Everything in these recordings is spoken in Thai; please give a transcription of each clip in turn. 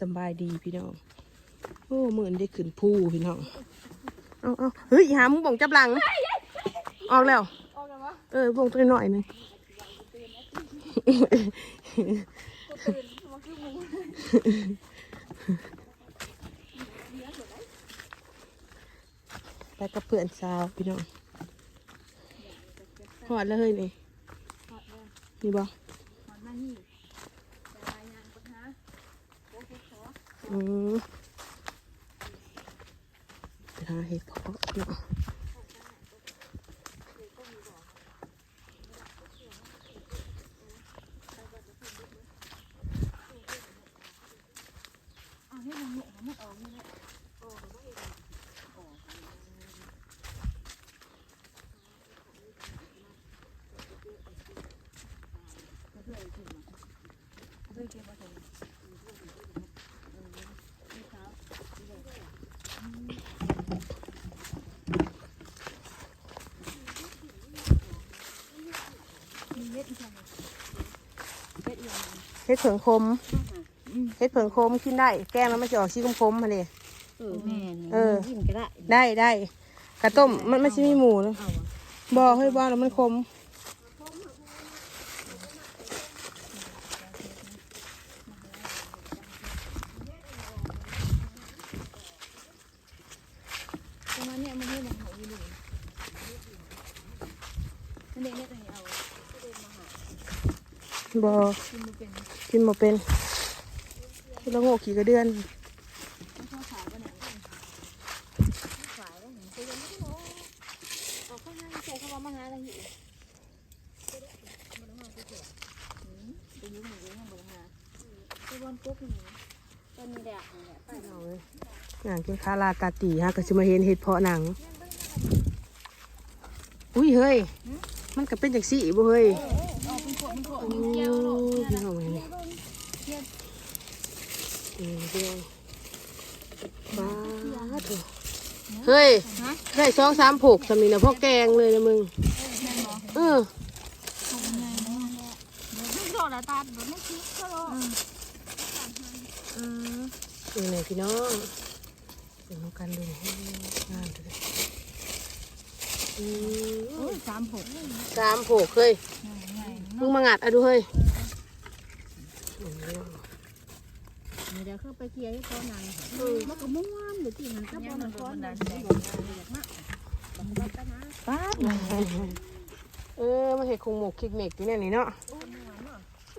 สบายดีพี่น้อง โอ้เหมือนได้ขึ้นภูพี่น้อง เอาเอาเฮ้ยหามึงบ่งจับหลัง ออกแล้ว เออบ่งตัวหน่อยหนึ่งไปกับเพื่อนสาวพี่น้องหอดแล้วเฮ้ยนี่ถอดเลยนี่บอมานี่แต่รายงานปัญหาโอ้โหข อืมไปหาเห็ดเพาะเนาะ เอาให้มันหนุกมันออกนี่แหละเฮ้ยเก็บมาถึงมีเม็ดอีกอย่างเม็ดอีกอย่าง เห็ดเผิงคมเห็ดเผิงคมกินได้ แกงแล้วมันจะออกชีคมๆมาเลยเออแม่นเออกินก็ได้ได้ได้กระต้มมันไม่ใช่มีหมูนะเอาวะบอเฮ้ยบอแล้วมันคมประมาณเนี้ยมันไม่มันหายอยู่เลยนั่นเองเนี่ยตัวนี้เอาบอ กินมันเป็นกินมาเป็นเราโง่ขี่กระเดือนขายก็เนี่ยขายแล้วเห็นตัวยังไม่ได้โอ้ออกข้างหน้าใส่เข้ามามาหาอะไรอยู่มันต้องมาตัวเดือยังบ่หาไปบอลปุ๊บนี่ตอนนี้แดดนี่แหละไปเอาเลยอย่างกินคาราตาตีฮะก็จะมาเห็นเห็ดเพาะหนัง อุ้ยเฮ้ย มันก็เป็นจากสีบ่เฮ้ยออกเป็นขวดเป็นขวดโอ้ยพี่น้องเอ้ย อืมพี่น้องบ้าเถอะเฮ้ยฮะได้สองสามผกสำนีนะพ่อแกงเลยนะมึงแม่หมอเออถูกไงเนาะเดี๋ยวไม่โดนละตาเดี๋ยวไม่คิดก็โดนอืมนี่ไงพี่น้องเดี๋ยวกันดูให้งานเลยอืโอ้มยสามหกสามผกเฮ้ยไงมึงมางัดอะดูเฮ้ย เดี๋ ยวเข้าไปเคลียร์ให้เขานางมันก็ม้วนเดี๋ยวตีมันก็บอลมันก้อนนั่นป้าเออมาเห็ดคงหมกคิกเมกอยู่เนี่ยนี่เนาะ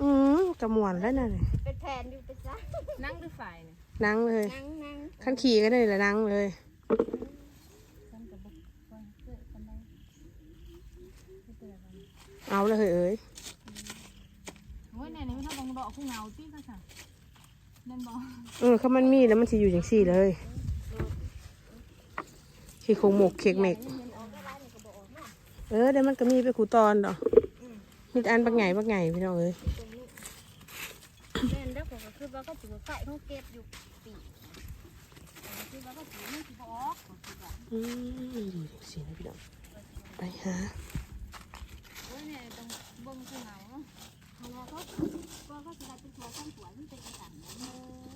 อืมกระมวนแล้วน่ะนี่เป็นแผ่นอยู่เป็นซะนั่งด้วยฝ่ายเนี่ยนั่งเลยนั่งนั่งขั้นขี่ก็ได้ละนั่งเลยกันกับบุกกันเกิดกันได้เอาเลยเฮ้ยเอ้ยโอ้ยเนี่ยนี่ไม่ต้องลงดอกคู่เงาที่ก็สั่ง นั่นบอกเออเขามันมีแล้วมันสิอยู่อย่างสี่เลยขี่คงหมกเค้กเมกเออเดี๋ยวมันก็มีไปขูตอนดอกมีแต่อันบักไงบักไงพี่น้องเอ้ยเล่นแล้วก็คือว่าก็ถือไก่เขาเก็บอยู่ปีคือว่าก็ถือไม่ถือบอกอืมอยู่อย่างสี่นะพี่น้องไปหาโอ้ยเนี่ยต้องบ่งคู่เงาเพราะว่า เขาก็เขาจะได้เป็นตัวข้างสวมันเป็นกระสันเออ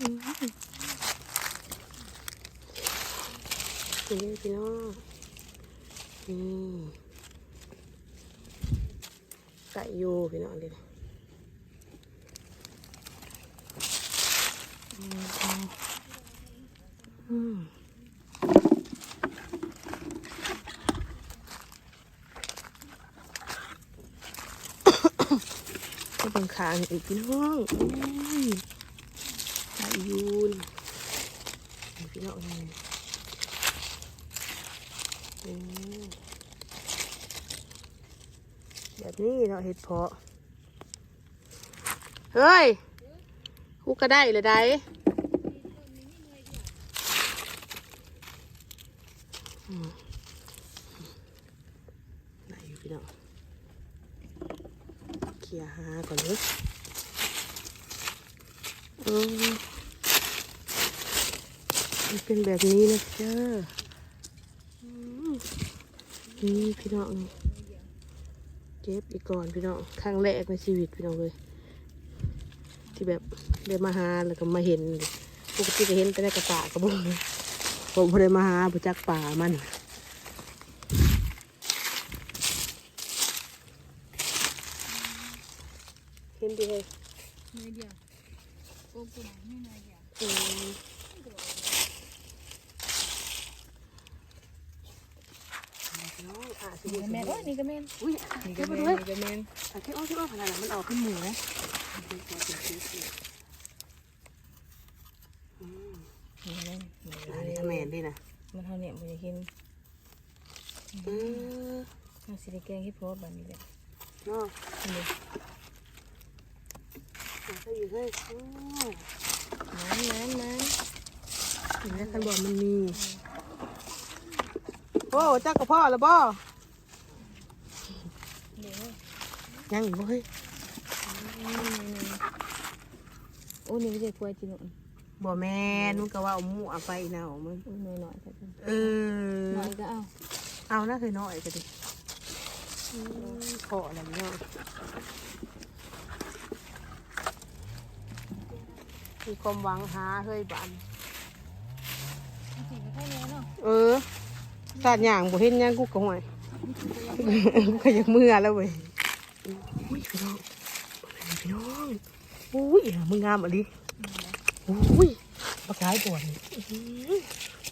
อืมนี่พี่น้องนี่ใส่อยู่พี่น้องเลยอืมอืมก็บัง คางอีกพี่น้องอุ้ยไก่ยูนพี่น้องนี่อืมแบบนี้เราเห็ดเพาะ เฮ้ยกูก็ได้เลยได้อืมไหนอยู่พี่น้องเคลียร์หาก่อนเลยอืมมันเป็น แบบนี้นะเจ้านี่พี่น้องเก็บอีกก่อนพี่น้องครั้งแรกในชีวิตพี่น้องเลยที่ที่แบบได้มาหาแล้วก็มาเห็นปกติก็เห็นแต่ในกระตากระบุงผมพอได้มาหาประจักป่ามัน เห็นดีเลย เนื้อเดียวโอ้กูไหนไม่เนื้อเดียว อืมน้องอะสิ นี่ก็ แม่นโอ้ยนี่ก็แม่นอุ้ยนี่เก็ก็บมาแม่ด้วยนนี่ก็แม่นอะเก็บเอาเก็บเอาขนาดนั้นมันออกขึ้นหมูนะนี่ก็แม่นนี่อันนี้ทำแมนด้วยนะมันเท่าเนี่ยมันจะกินเออเอาสิได้แกงให้พอบัดนี้แหละเนาะนี่เอาใส่อยู่เลยโอ้ยน้ำน้ำน้เห็นแล้วคันบอกมันมีโอ้จักกับพ่อแล้วบ่ำเดี๋ยว ยังอยู่บ่เฮ้ยโอ้นี่ไม่ใช่กล้วยจีนบ่แม่นมึงก็ว่าเอาหมูเอาไปเนามึงอุ้ยน้อยหน่อยๆใช่ไหมเออน้อยก็เอาเอานะเคยน้อยก็ดิอืมขออะไรเนาะมีความหวังหาเฮ้ยบันจริงก็แค่นี้เนาะเออสาดอย่างบ่เห็นหยังกูก็ห่วย กูก็อยากเมื่อแล้วเว้ย อุ้ยพี่น้องพี่น้องอุ้ยมึงงามอะดิอุ้ยปลากายปวดนี่อื้อหือ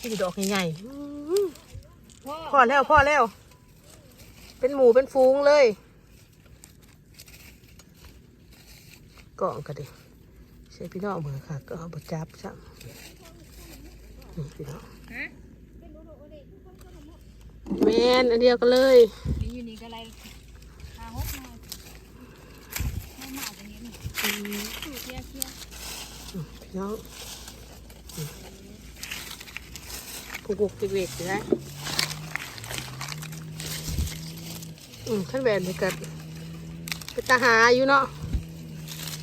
นี่ดอกใหญ่ๆอื้อหือพอแล้วพอแล้ว เป็นหมูเป็นฟูงเลยกล่องก็ดิใช่พี่น้องเบอร์ค่ะ ก็เอาบจับซ้ำนี่พี่น้องฮะแมนอันเดียวกันเลยนี่อยู่นี่ก็ไรหาหกหน่อยไม่ หมาจะเห็นอืมสูเคี้ยวเคี้ยวพี่น้องผูกกุกติเวกอยู่ได้อืมขั้นแบบนี้กันเป็นตาหาอยู่เนาะ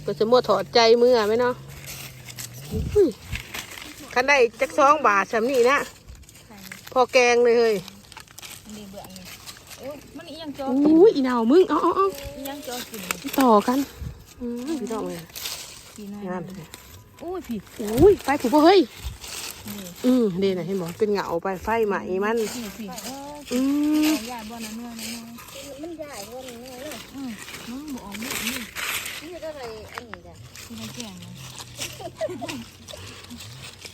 ก็จะมัวถอดใจมือไหมเนาะอุ้ยคันได้จักสองบาทสำนี่นะใส่พอแกงเลยเฮ้ย อันนี้เบื่อนี่โอ้ยมันอีหยัง จออกินุ้ยอีหนาวมึงเอาเอาเอาอีหยังจอกินต่อกันอืมพี่น้องเลยปีหน้างามเลยโอ้ยผิดอุ้ยไฟผูกบ่เฮ้ยนี่อืมเด่นะเห็นบอกเป็นเหงาไปไฟไหมมันผิดผิดเอออืมเอายาบ่อนั่นเนื้อนั่นเนื้อมันใหญ่กว่านี้เลยอืมมันบ่ออกนี่นี่นี่ก็เลยอันนี้จ้ะที่มันแก่งนะ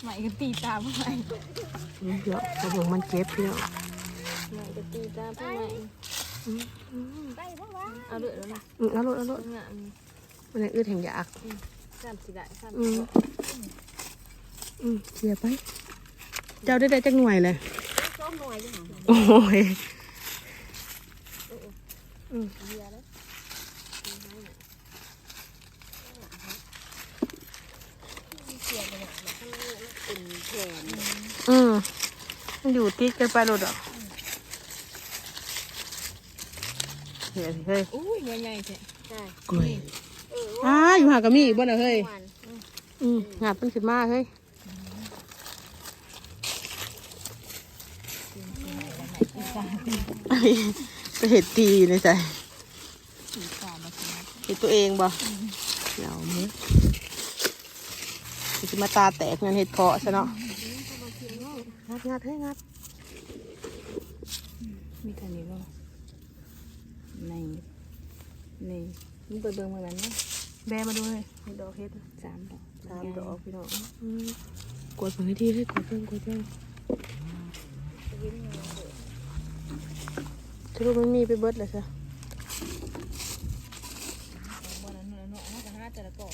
ใหม่ก็ตีตาผู้ใหม่เดี๋ยวกระบอกมันเจ็บพี่น้องใหม่ก็ตีตาผู้ใหม่ ไปเพราะว่าเอาเดือดแล้วนะอืมเอารถเอารถงามมันยังอืดแห่งอยากสามสิได้สามอืสิมอืมเสียไป เจ้าได้ได้จักหน่วยเลยซ้มหน่อยยู่หรอโอ้ยเบียร์แล้วอืมมันอยู่ติดกันไปรถอะ เฮ้ยเฮ้ยอุ้ยใหญ่ๆแท้ใช่กล้วยอ้าอยู่หากะมีอีกบ่น่ะเฮ้ยวันอืมงาบมันขึ้นมาเฮ้ยอันนี้ก็เห็ดตีเลยใส่สีฟ้ามาสิเห็ดตัวเองบ่เหงาเมื่อจะมาตาแตกเงินเห็ดเพาะซะเนาะงัดงัดให้งัดมีเท่านี้บ่ ในนี่มึงไปเบิ่งเมื่อนั้นนะแบมาดูเลยเห็ดดอกเห็ดสามดอกสามดอกพี่น้องอืมกดเพิ่งให้ทีให้กดเพิ่งกดเพิ่งสรุปมันมีไปเบิดเลยซะบ่นั้นเนาะเนาะเฮาก็หาแต่ละกอก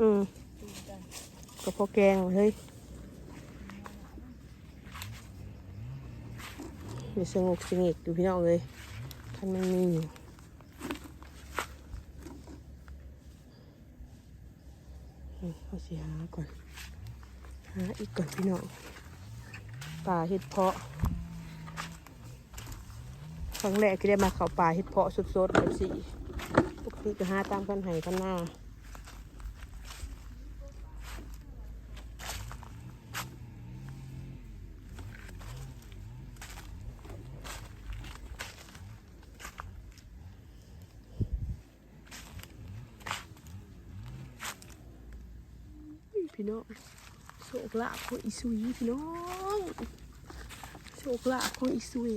อืมตีกันก็พอแกงเฮ้ยมีสงบสงบอยู่พี่น้องเลยท่านมันมีอยู่อืมเอา สิหาก่อน หาอีกก่อนพี่น้องป่าเห็ดเพาะครั้งแรกที่ได้มาเขาป่าเห็ดเพาะสดๆแบบสีปกติก็หาตามกันไห่กันหน้า พี่น้องโช คลาภของอีสุยพี่น้องโชคลาภของอีสุย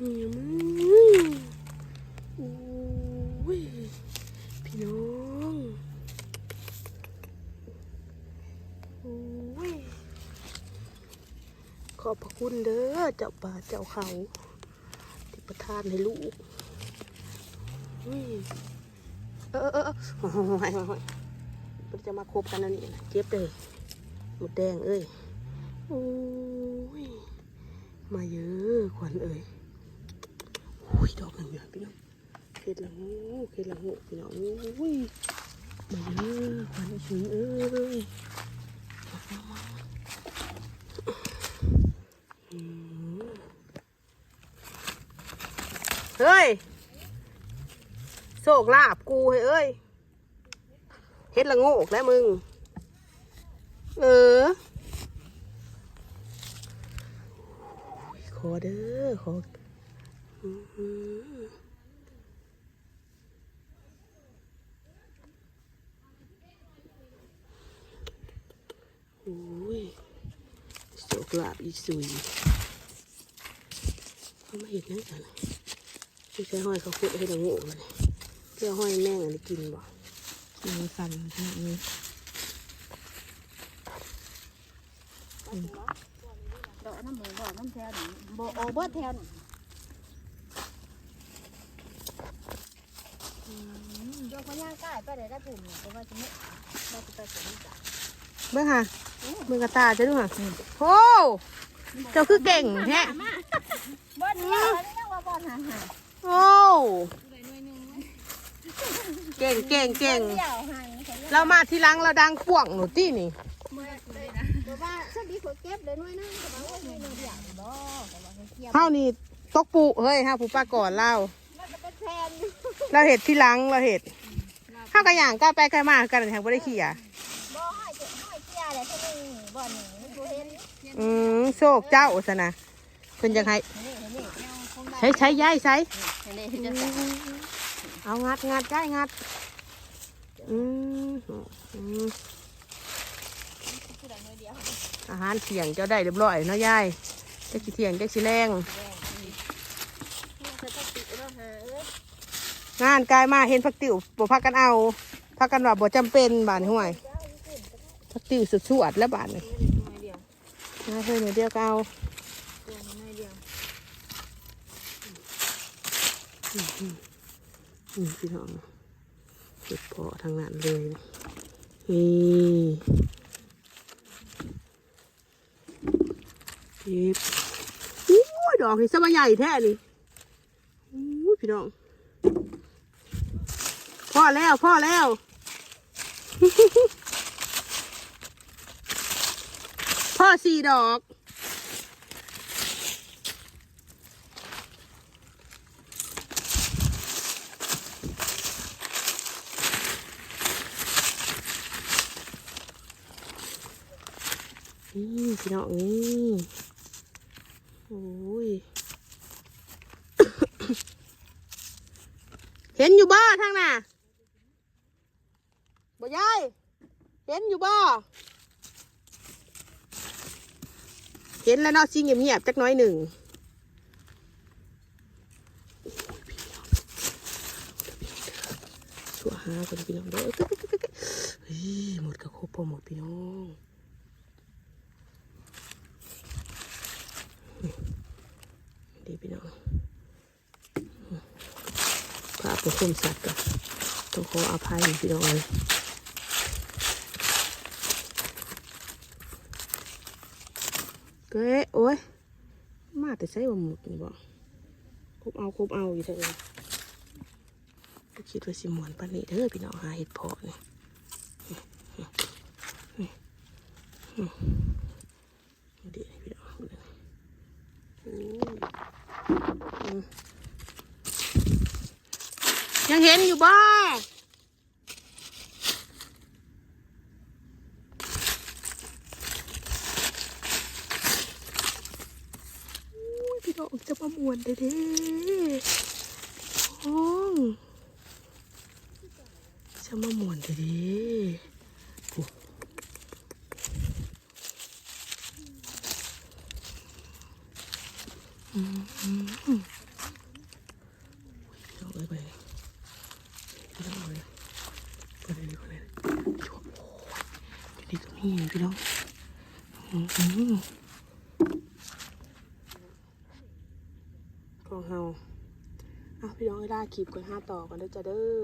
นี่มึงโอ้ยพี่น้องโอ้ยขอบพระคุณเด้อเจ้าป่าเจ้าเขาที่ประทานให้ลูกอุ้ยเออเออเออ มันจะมาคบกันแล้วนี่นะเจ็บเลยหมดแดงเอ้ยโอ้ยมาเยอะขวัญเอ้ยโอ้ยดอกหนึ่งเดียวพี่น้องเข็ดละงูเข็ดละงูพี่น้องโอ้ยมาเยอะขวัญอีชุนเอ้ยมามามาเฮ้ยโศกลาบกูเฮ้ย ฮ็ดละโงกแล้วมึง เออ ขอเด้อ ขออื้หือโอ้ยโศกลาบอีสุยเขาไมาเห็นนั่นกันไม่ใช่ห้อยเขาคุดให้เราโง่เลยเพื่อห้อยแม่งอันนี้กินบ่ กินสั่นขนาดนี้ดอกน้ำหมูดอกน้ำแถวนี่บ่โอเบิร์แถวนี่ดอกพญาใกล้ไปได้ได้ปุ่มเนี่ยเพราะว่าจะไม่ได้ไปสวนจ้ะเบิ่งค่ะเบิ่งกระตาจะดูค่ะโอ้เจ้าคือเก่งแฮะบอนเดียวอันนี้ยังว่าบอนหาหาโอ้ เก่งเก่งเก่งเดียวหาเรามาทีหลังเราดังป่วงหนูตี้นี่แต่ว่าถ้าดีขอเก็บเลยน้อยนึงแต่ว่าโอ้ยน้อยนึงเดียวบ่แต่ว่าเทียบเฮานี่ตกปุเฮ้ยฮะผู้ป้าก่อนเรา มันจะเป็นแทนอยู่เราเห็ดทีหลังเราเห็ดเฮากระย่างก็ไปกันมากันแทงบ่ได้ขี้อะบ่ให้เจ็บให้เทียอะไรเท่านี้บ่นี่มันบ่เห็นอืมโชคเจ้าซะนะเพิ่นจะให้นี่นี่ใช้ใช้ย้ายใช้ นี่นี่จะใส่ เอางัดงัดได้งัด อืมอืมอาหารเที่ยงเจ้าได้เรียบร้อยเนาะยายเจ๊กสิเที่ยงเจ๊กสิแรงงานกายมาเห็นพักติ๋วบ่พักกันเอาพักกันว่าบ่จำเป็นบานห่วยพักติ๋วสุดสวดแล้วบานนี่น้อยเดียวมาเพื่อนเดียวก็เอาตัวน้อยเดียว นี่พี่น้องเห็ดเพาะทางนั้นเลยนี่เก็บอู้ยดอกนี่สบายใหญ่แท้นี่อู้พี่น้องพ่อแล้วพ่อแล้วพ่อสี่ดอก นี่ พี่น้องนี่โอ้ยเห็นอยู่บ่ทางน่ะบ่ยายเห็นอยู่บ่เห็นแล้วเนาะซิเงียบๆจักน้อยหนึ่งชัวหาคนพี่น้องเด้อตึ๊กตึ๊กตึ๊กตึ๊กเฮ้ยหมดกระคบพอหมดพี่น้อง ดีพี่น้อง จะคุ้มสัตว์ก็ต้องขออภัยพี่น้องเลยเก้โอ้ย มาแต่ใช้บะหมุดนี่บอกคบเอาคบเอาอยู่เถอะเองคิดว่าสิมวนปานนี้เด้อพี่น้องหาเห็ดเพาะนี่ดีพี่น้องเลย ยังเห็นอยู่บ้างพี่ดอกจะประมวลเด้ห้องจะมามวลเด้อืม อยู่ดีก็มีพี่น้องอืมอืมของเฮาอะพี่น้องเอ้ยได้คลิปกันห้าต่อกันเด้อจ้าเด้อ